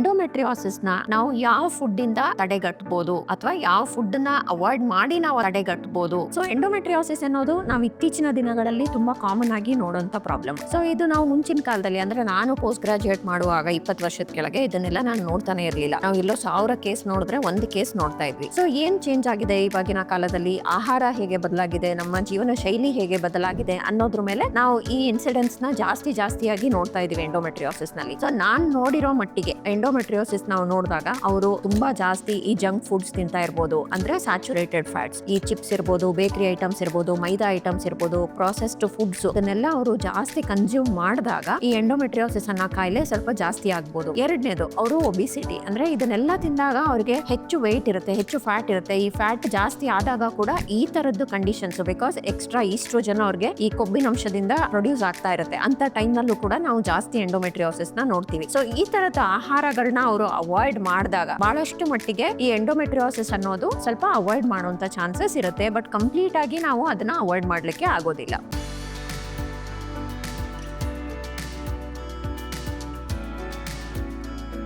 ಎಂಡೋಮೆಟ್ರಿಯಾಸಿಸ್ನ ನಾವು ಯಾವ ಫುಡ್ ಇಂದ ತಡೆಗಟ್ಟಬಹುದು ಅಥವಾ ಯಾವ ಫುಡ್ನ ಅವಾಯ್ಡ್ ಮಾಡಿ ನಾವು ತಡೆಗಟ್ಟಬಹುದು ಸೊ ಎಂಡೋಮೆಟ್ರಿಯಾಸಿಸ್ ಅನ್ನೋದು ನಾವು ಇತ್ತೀಚಿನ ದಿನಗಳಲ್ಲಿ ತುಂಬಾ ಕಾಮನ್ ಆಗಿ ನೋಡುವಂತ ಪ್ರಾಬ್ಲಮ್ ಸೊ ಇದು ನಾವು ಮುಂಚಿನ ಕಾಲದಲ್ಲಿ ಅಂದ್ರೆ ನಾನು ಪೋಸ್ಟ್ ಗ್ರಾಜುಯೇಟ್ ಮಾಡುವಾಗ ಇಪ್ಪತ್ತು ವರ್ಷದ ಕೆಳಗೆ ಇದನ್ನೆಲ್ಲ ನಾನು ನೋಡ್ತಾನೆ ಇರಲಿಲ್ಲ. ನಾವು ಎಲ್ಲೋ ಸಾವಿರ ಕೇಸ್ ನೋಡಿದ್ರೆ ಒಂದು ಕೇಸ್ ನೋಡ್ತಾ ಇದ್ವಿ. ಸೊ ಏನ್ ಚೇಂಜ್ ಆಗಿದೆ ಇವಾಗಿನ ಕಾಲದಲ್ಲಿ? ಆಹಾರ ಹೇಗೆ ಬದಲಾಗಿದೆ? ನಮ್ಮ ಜೀವನ ಶೈಲಿ ಹೇಗೆ ಬದಲಾಗಿದೆ ಅನ್ನೋದ್ರ ಮೇಲೆ ನಾವು ಈ ಇನ್ಸಿಡೆಂಟ್ಸ್ನ ಜಾಸ್ತಿ ಜಾಸ್ತಿಯಾಗಿ ನೋಡ್ತಾ ಇದೀವಿ ಎಂಡೋಮೆಟ್ರಿಯೋಸಿಸ್ನಲ್ಲಿ. ಸೊ ನಾನ್ ನೋಡಿರೋ ಮಟ್ಟಿಗೆ ಎಂಡೋಮೆಟ್ರಿಯೋಸಿಸ್ ನಾವು ನೋಡಿದಾಗ ಅವರು ತುಂಬಾ ಜಾಸ್ತಿ ಈ ಜಂಕ್ ಫುಡ್ಸ್ ತಿಂತಾ ಇರ್ಬೋದು. ಅಂದ್ರೆ ಸ್ಯಾಚುರೇಟೆಡ್ ಫ್ಯಾಟ್ಸ್ ಈ ಚಿಪ್ಸ್ ಇರ್ಬೋದು ಬೇಕರಿ ಐಟಮ್ಸ್ ಇರ್ಬೋದು, ಮೈದಾ ಐಟಮ್ಸ್ ಇರ್ಬೋದು ಪ್ರಾಸೆಸ್ಡ್ ಫುಡ್ಸ್ ಇದನ್ನೆಲ್ಲ ಅವರು ಜಾಸ್ತಿ ಕನ್ಸ್ಯೂಮ್ ಮಾಡಿದಾಗ ಈ ಎಂಡೋಮೆಟ್ರಿಯೋಸಿಸ್ ಅನ್ನೋ ಕಾಯಿಲೆ ಸ್ವಲ್ಪ ಜಾಸ್ತಿ ಆಗ್ಬೋದು. ಎರಡನೇದು, ಅವರು ಒಬಿಸಿಟಿ ಅಂದ್ರೆ ಇದನ್ನೆಲ್ಲ ತಿಂದಾಗ ಅವ್ರಿಗೆ ಹೆಚ್ಚು ವೆಯ್ಟ್ ಇರುತ್ತೆ, ಹೆಚ್ಚು ಫ್ಯಾಟ್ ಇರುತ್ತೆ. ಈ ಫ್ಯಾಟ್ ಜಾಸ್ತಿ ಆದಾಗ ಕೂಡ ಈ ತರದ್ದು ಕಂಡೀಷನ್ಸ್ ಬಿಕಾಸ್ ಎಕ್ಸ್ಟ್ರಾ ಈಸ್ಟ್ರೋಜನ್ ಅವ್ರಿಗೆ ಈ ಕೊಬ್ಬಿನ ಅಂಶದಿಂದ ಪ್ರೊಡ್ಯೂಸ್ ಆಗ್ತಾ ಇರುತ್ತೆ. ಅಂತ ಟೈಮ್ ನಲ್ಲೂ ಕೂಡ ನಾವು ಜಾಸ್ತಿ ಎಂಡೋಮೆಟ್ರಿಯೋಸಿಸ್ನ ನೋಡ್ತೀವಿ. ಸೊ ಈ ತರದ ಆಹಾರಗಳನ್ನ ಅವರು ಅವಾಯ್ಡ್ ಮಾಡಿದಾಗ ಬಹಳಷ್ಟು ಮಟ್ಟಿಗೆ ಈ ಎಂಡೋಮೆಟ್ರಿಯೋಸಿಸ್ ಅನ್ನೋದು ಸ್ವಲ್ಪ ಅವಾಯ್ಡ್ ಮಾಡುವಂತ ಚಾನ್ಸಸ್ ಇರುತ್ತೆ. ಬಟ್ ಕಂಪ್ಲೀಟ್ ಆಗಿ ನಾವು ಅದನ್ನ ಅವಾಯ್ಡ್ ಮಾಡ್ಲಿಕ್ಕೆ ಆಗೋದಿಲ್ಲ.